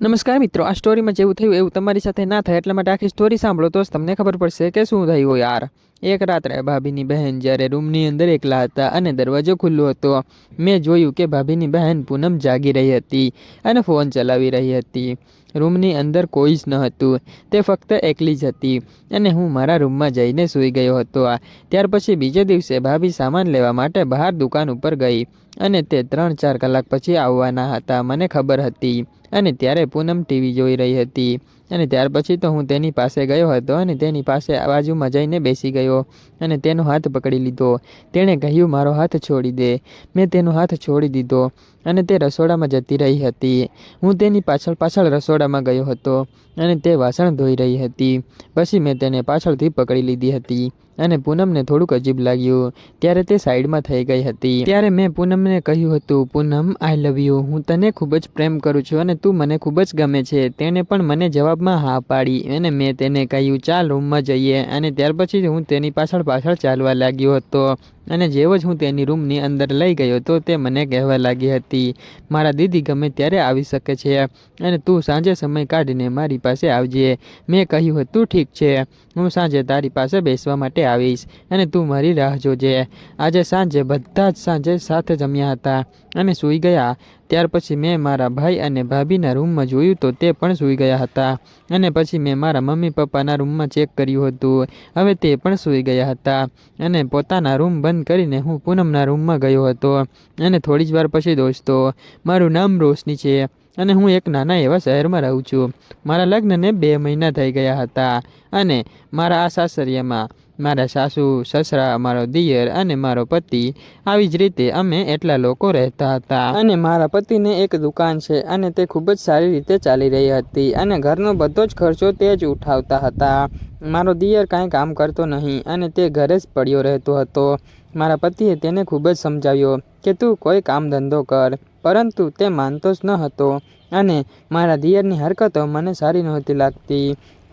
નમસ્કાર મિત્રો, આ સ્ટોરીમાં જેવું થયું એવું તમારી સાથે ના થાય એટલા માટે આખી સ્ટોરી સાંભળો તો જ તમને ખબર પડશે કે શું થયું યાર. એક રાત્રે ભાભીની બહેન જ્યારે રૂમની અંદર એકલા હતા અને દરવાજો ખુલ્લો હતો, મેં જોયું કે ભાભીની બહેન પૂનમ જાગી રહી હતી અને ફોન ચલાવી રહી હતી. રૂમની અંદર કોઈ જ ન હતું, તે ફક્ત એકલી જ હતી અને હું મારા રૂમમાં જઈને સૂઈ ગયો હતો. ત્યાર પછી બીજે દિવસે ભાભી સામાન લેવા માટે બહાર દુકાન ઉપર ગઈ અને તે ત્રણ ચાર કલાક પછી આવવાના હતા, મને ખબર હતી. અને ત્યારે પૂનમ ટીવી જોઈ રહી હતી. અને ત્યાર પછી તો હું તેની પાસે ગયો હતો અને તેની પાસે બાજુમાં જઈને બેસી ગયો અને તેનો હાથ પકડી લીધો. તેણે કહ્યું, મારો હાથ છોડી દે. મેં તેનો હાથ છોડી દીધો અને તે રસોડામાં જતી રહી હતી. હું તેની પાછળ પાછળ રસોડામાં ગયો હતો અને તે વાસણ ધોઈ રહી હતી. પછી મેં તેને પાછળથી પકડી લીધી હતી. અને પૂનમને થોડુંક અજીબ લાગ્યું. ત્યારે તે સાઈડમાં થઈ ગઈ હતી. ત્યારે મેં પૂનમને કહ્યું હતું, પૂનમ આઈ લવ યુ હું તને ખૂબ જ પ્રેમ કરું છું અને તું મને ખૂબ જ ગમે છે. તેણે પણ મને જવાબમાં હા પાડી અને મેં તેને કહ્યું, ચાલ રૂમમાં જઈએ. અને ત્યાર પછી હું તેની પાછળ પાછળ ચાલવા લાગ્યો હતો. અને જેવો જ હું તેની રૂમની અંદર લઈ ગયો તો તે મને કહેવા લાગી હતી, મારા દીદી ગમે ત્યારે આવી શકે છે અને તું સાંજે સમય કાઢીને મારી પાસે આવજે. મેં કહ્યું હતું, ઠીક છે, હું સાંજે તારી પાસે બેસવા માટે આવીશ અને તું મારી રાહ જોજે. આજે સાંજે બધા જ સાંજે સાથે જમ્યા હતા અને સૂઈ ગયા. ત્યાર પછી મેં મારા ભાઈ અને ભાભીના રૂમમાં જોયું તો તે પણ સૂઈ ગયા હતા. અને પછી મેં મારા મમ્મી પપ્પાના રૂમમાં ચેક કર્યું હતું. હવે તે પણ સૂઈ ગયા હતા. અને પોતાના રૂમ બંધ કરીને હું પૂનમના રૂમમાં ગયો હતો. અને થોડી જ વાર પછી દોસ્તો, મારું નામ રોશની છે અને હું એક નાના એવા શહેરમાં રહું છું. મારા લગ્નને બે મહિના થઈ ગયા હતા અને મારા આ સાસરિયામાં મારા સાસુ, સસરા, મારો દિયર અને મારો પતિ આવી જ રીતે અમે એટલા લોકો રહેતા હતા. અને મારા પતિને એક દુકાન છે અને તે ખૂબ જ સારી રીતે ચાલી રહી હતી અને ઘરનો બધો જ ખર્ચો તે જ ઉઠાવતા હતા. મારો દિયર કાંઈ કામ કરતો નહીં અને તે ઘરે જ પડ્યો રહેતો હતો. મારા પતિએ તેને ખૂબ જ સમજાવ્યો કે તું કોઈ કામ ધંધો કર, પરંતુ તે માનતો જ ન હતો અને મારા દિયરની હરકતો મને સારી નહોતી લાગતી.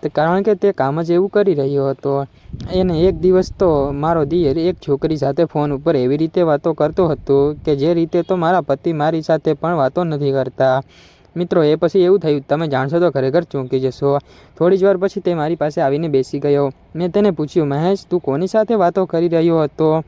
કારણ કે તે કામ જ એવું કરી રહ્યો હતો. એને એક દિવસ તો મારો દિયર એક છોકરી સાથે ફોન ઉપર એવી રીતે વાતો કરતો હતો કે જે રીતે તો મારા પતિ મારી સાથે પણ વાતો નથી કરતા. મિત્રો, એ પછી એવું થયું, તમે જાણશો તો ખરેખર ચોંકી જશો. થોડી જ વાર પછી તે મારી પાસે આવીને બેસી ગયો. મેં તેને પૂછ્યું, મહેશ, તું કોની સાથે વાતો કરી રહ્યો હતો?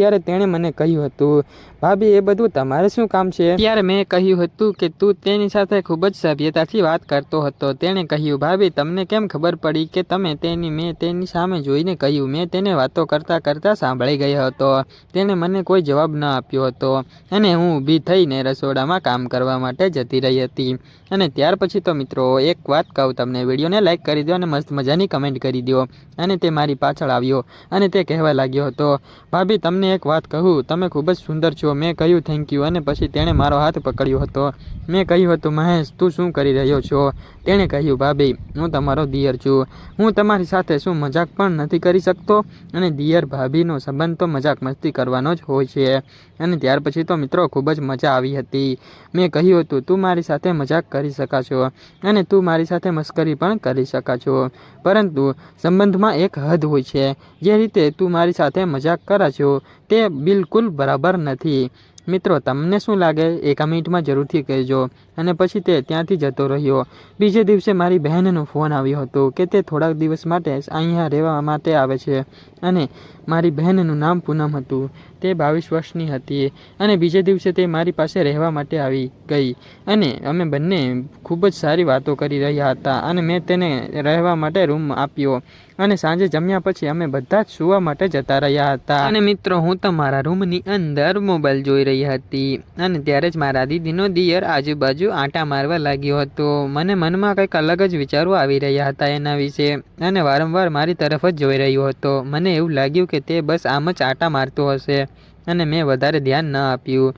ત્યારે તેણે મને કહ્યું હતું, ભાભી, એ બધું તમારે શું કામ છે? ત્યારે મેં કહ્યું હતું કે, તું તેની સાથે ખૂબ જ સભ્યતાથી વાત કરતો હતો. તેણે કહ્યું, ભાભી, તમને કેમ ખબર પડી કે તમે તેની, મેં તેની સામે જોઈને કહ્યું, મેં તેને વાતો કરતાં કરતાં સાંભળી ગયો હતો. તેણે મને કોઈ જવાબ ન આપ્યો હતો. અને હું ઊભી થઈને રસોડામાં કામ કરવા માટે જતી રહી હતી. અને ત્યાર પછી તો મિત્રો, એક વાત કહું તમને, વિડીયોને લાઇક કરી દો અને મસ્ત મજાની કમેન્ટ કરી દો. અને તે મારી પાછળ આવ્યો અને તે કહેવા લાગ્યો હતો, ભાભી, તમને એક વાત કહું, તમે ખૂબ જ સુંદર છો. મેં કહ્યું થેન્ક યુ અને પછી તેણે મારો હાથ પકડ્યો હતો. મેં કહ્યું હતું, મહેશ, તું શું કરી રહ્યો છો? તેણે કહ્યું, ભાભી, હું તમારો દિયર છું. હું તમારી સાથે શું મજાક પણ નથી કરી શકતો? અને દિયર ભાભીનો સંબંધ તો મજાક મસ્તી કરવાનો જ હોય છે. અને ત્યાર પછી તો મિત્રો ખૂબ જ મજા આવી હતી. મેં કહ્યું હતું, તું મારી સાથે મજાક કરી શકાશો અને તું મારી સાથે મસ્કરી પણ કરી શકાશો. પરંતુ સંબંધમાં એક હદ હોય છે, જે રીતે તું મારી સાથે મજાક કરાશો તે બિલકુલ બરાબર નથી. મિત્રો, તમને શું લાગે? એ કમેન્ટમાં જરૂરથી કહેજો. અને પછી તે ત્યાંથી જતો રહ્યો. બીજે દિવસે મારી બહેનનો ફોન આવ્યો હતો કે તે થોડાક દિવસ માટે અહીંયા રહેવા માટે આવે છે અને મારી બહેનનું નામ પૂનમ હતું. તે બાવીસ વર્ષની હતી અને બીજે દિવસે તે મારી પાસે રહેવા માટે આવી ગઈ. અને અમે બંને ખૂબ જ સારી વાતો કરી રહ્યા હતા અને મેં તેને રહેવા માટે રૂમ આપ્યો. અને સાંજે જમ્યા પછી અમે બધા જ સુવા માટે જતા રહ્યા હતા. અને મિત્રો, હું તો મારા રૂમની અંદર મોબાઈલ જોઈ રહી હતી અને ત્યારે જ મારા દીદીનો દિયર આજુબાજુ આંટા મારવા લાગ્યો હતો. મને મનમાં કંઈક અલગ જ વિચારો આવી રહ્યા હતા એના વિશે અને વારંવાર મારી તરફ જ જોઈ રહ્યો હતો. મને એવું લાગ્યું કે તે બસ આમ જ આંટા મારતો હશે અને મેં વધારે ધ્યાન ન આપ્યું.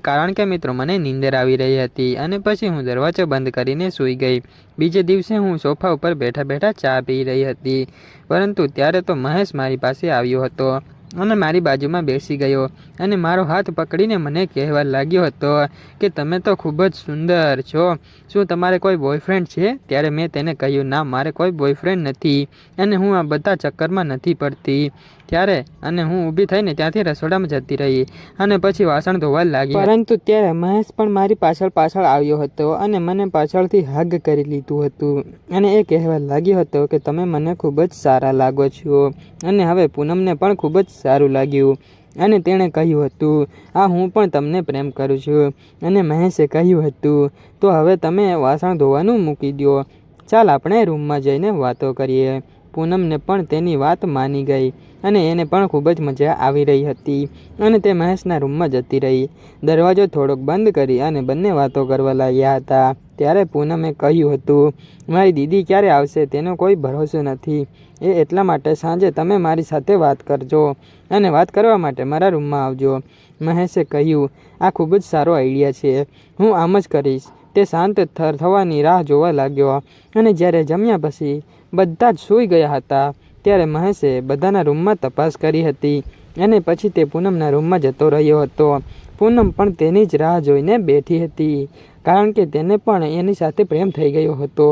કારણ કે મિત્રો, મને નીંદર આવી રહી હતી અને પછી હું દરવાજો બંધ કરીને સૂઈ ગઈ. બીજે દિવસે હું સોફા ઉપર બેઠા બેઠા ચા પી રહી હતી. પરંતુ ત્યારે તો મહેશ મારી પાસે આવ્યો હતો. અને મારી બાજુમાં બેસી ગયો અને મારો હાથ પકડીને મને કહેવા લાગ્યો હતો કે તમે તો ખૂબ જ સુંદર છો. શું તમારે કોઈ બોયફ્રેન્ડ છે? ત્યારે મેં તેને કહ્યું, ના, મારે કોઈ બોયફ્રેન્ડ નથી અને હું આ બધા ચક્કરમાં નથી પડતી. ત્યારે અને હું ઊભી થઈને ત્યાંથી રસોડામાં જતી રહી અને પછી વાસણ ધોવા લાગી. પરંતુ ત્યારે મહેશ પણ મારી પાછળ પાછળ આવ્યો હતો અને મને પાછળથી હગ કરી લીધું હતું. અને એ કહેવા લાગ્યો હતો કે તમે મને ખૂબ જ સારા લાગો છો અને હવે પૂનમને પણ ખૂબ જ સારું લાગ્યું. અને તેણે કહ્યું હતું, આ હું પણ તમને પ્રેમ કરું છું. અને મહેશે કહ્યું હતું, તો હવે તમે વાસણ ધોવાનું મૂકી દો ચાલ આપણે રૂમમાં જઈને વાતો કરીએ. પૂનમને પણ તેની વાત માની ગઈ અને એને પણ ખૂબ જ મજા આવી રહી હતી અને તે મહેશના રૂમમાં જતી રહી. દરવાજો થોડોક બંધ કરી અને બંને વાતો કરવા લાગ્યા હતા. ત્યારે પૂનમે કહ્યું હતું, મારી દીદી ક્યારે આવશે તેનો કોઈ ભરોસો નથી. એ એટલા માટે સાંજે તમે મારી સાથે વાત કરજો અને વાત કરવા માટે મારા રૂમમાં આવજો. મહેશે કહ્યું, આ ખૂબ જ સારો આઈડિયા છે. હું આમ જ કરીશ. તે શાંત થર, થવાની રાહ જોવા લાગ્યો અને જ્યારે જમ્યા પછી બધા જ સૂઈ ગયા હતા, ત્યારે મહેશે બધાના રૂમમાં તપાસ કરી હતી અને પછી તે પૂનમના રૂમમાં જતો રહ્યો હતો. પૂનમ પણ તેની જ રાહ જોઈને બેઠી હતી, કારણ કે તેને પણ એની સાથે પ્રેમ થઈ ગયો હતો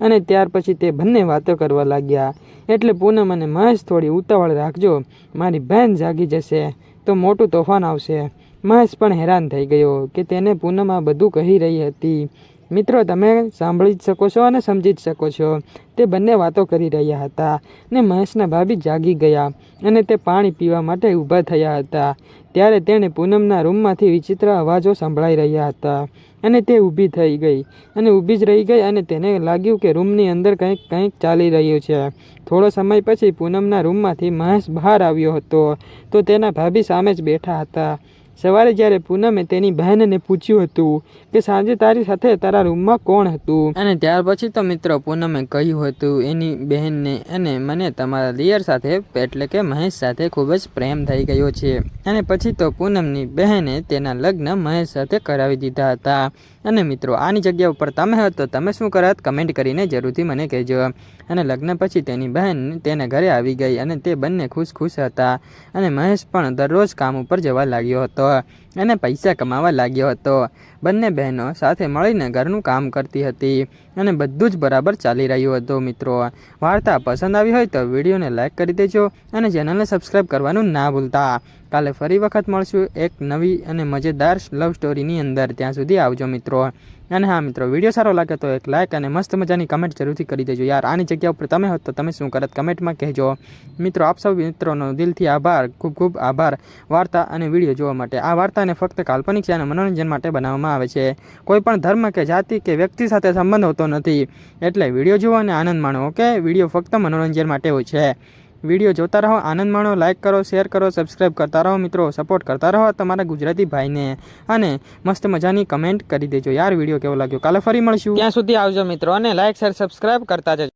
અને ત્યાર પછી તે બંને વાતો કરવા લાગ્યા. એટલે પૂનમ અને મહેશ થોડી ઉતાવળ રાખજો, મારી બહેન જાગી જશે, તો મોટું તોફાન આવશે. મહેશ પણ હેરાન થઈ ગયો કે તેને પૂનમ આ બધું કહી રહી હતી. મિત્રો, તમે સાંભળી જ શકો છો અને સમજી જ શકો છો. તે બંને વાતો કરી રહ્યા હતા ને મહેશના ભાભી જાગી ગયા અને તે પાણી પીવા માટે ઊભા થયા હતા. ત્યારે તેણે પૂનમના રૂમમાંથી વિચિત્ર અવાજો સંભળાઈ રહ્યા હતા અને તે ઊભી થઈ ગઈ અને ઊભી જ રહી ગઈ અને તેને લાગ્યું કે રૂમની અંદર કંઈક કંઈક ચાલી રહ્યું છે. થોડો સમય પછી પૂનમના રૂમમાંથી મહેશ બહાર આવ્યો હતો તો તેના ભાભી સામે જ બેઠા હતા. સવારે જ્યારે પૂનમે તેની બહેનને પૂછ્યું હતું કે સાંજે તારી સાથે તારા રૂમમાં કોણ હતું? અને ત્યાર પછી તો મિત્રો પૂનમે કહ્યું હતું, એની બહેનને અને મને તમારા દિયર સાથે, એટલે કે મહેશ સાથે ખૂબ જ પ્રેમ થઈ ગયો છે. અને પછી તો પૂનમની બહેને તેના લગ્ન મહેશ સાથે કરાવી દીધા હતા. અને મિત્રો, આની જગ્યા ઉપર તમે હોત તમે શું કરત કમેન્ટ કરીને જરૂરથી મને કહેજો. અને લગ્ન પછી તેની બહેન તેના ઘરે આવી ગઈ અને તે બંને ખુશ ખુશ હતા. અને મહેશ પણ દરરોજ કામ ઉપર જવા લાગ્યો હતો અને પૈસા કમાવા લાગ્યો હતો. બંને બહેનો સાથે મળીને ઘરનું કામ કરતી હતી અને બધું જ બરાબર ચાલી રહ્યું હતું મિત્રો. વાર્તા પસંદ આવી હોય તો વિડીયોને લાઇક કરી દેજો અને ચેનલને સબસ્ક્રાઈબ કરવાનું ના ભૂલતા. કાલે ફરી વખત મળશું. એક નવી અને મજેદાર લવ સ્ટોરીની અંદર. ત્યાં સુધી આવજો મિત્રો. અને હા મિત્રો, વીડિયો સારો લાગે તો એક લાઇક અને મસ્ત મજાની કમેન્ટ જરૂરથી કરી દેજો યાર. આની જગ્યા ઉપર તમે હોત તો તમે શું કરત કમેન્ટમાં કહેજો. મિત્રો, આપ સૌ મિત્રોનો દિલથી આભાર. ખૂબ ખૂબ આભાર. વાર્તા અને વીડિયો જોવા માટે. આ વાર્તાને ફક્ત કાલ્પનિક છે અને મનોરંજન માટે બનાવવામાં આવે છે. કોઈપણ ધર્મ કે જાતિ કે વ્યક્તિ સાથે સંબંધ હોતો નથી. એટલે વીડિયો જુઓ અને આનંદ માણો, ઓકે? વીડિયો ફક્ત મનોરંજન માટે હોય છે. વીડિયો જોતા રહો, આનંદ માણો લાઇક કરો શેર કરો સબસ્ક્રાઇબ કરતા રહો. મિત્રો સપોર્ટ કરતા રહો તમારા ગુજરાતી ભાઈને. અને મસ્ત મજાની કમેન્ટ કરી દેજો. યાર, વીડિયો કેવો લાગ્યો? કાલે ફરી મળશું. ત્યાં સુધી આવજો મિત્રો, અને લાઇક શેર સબસ્ક્રાઇબ કરતા જજો.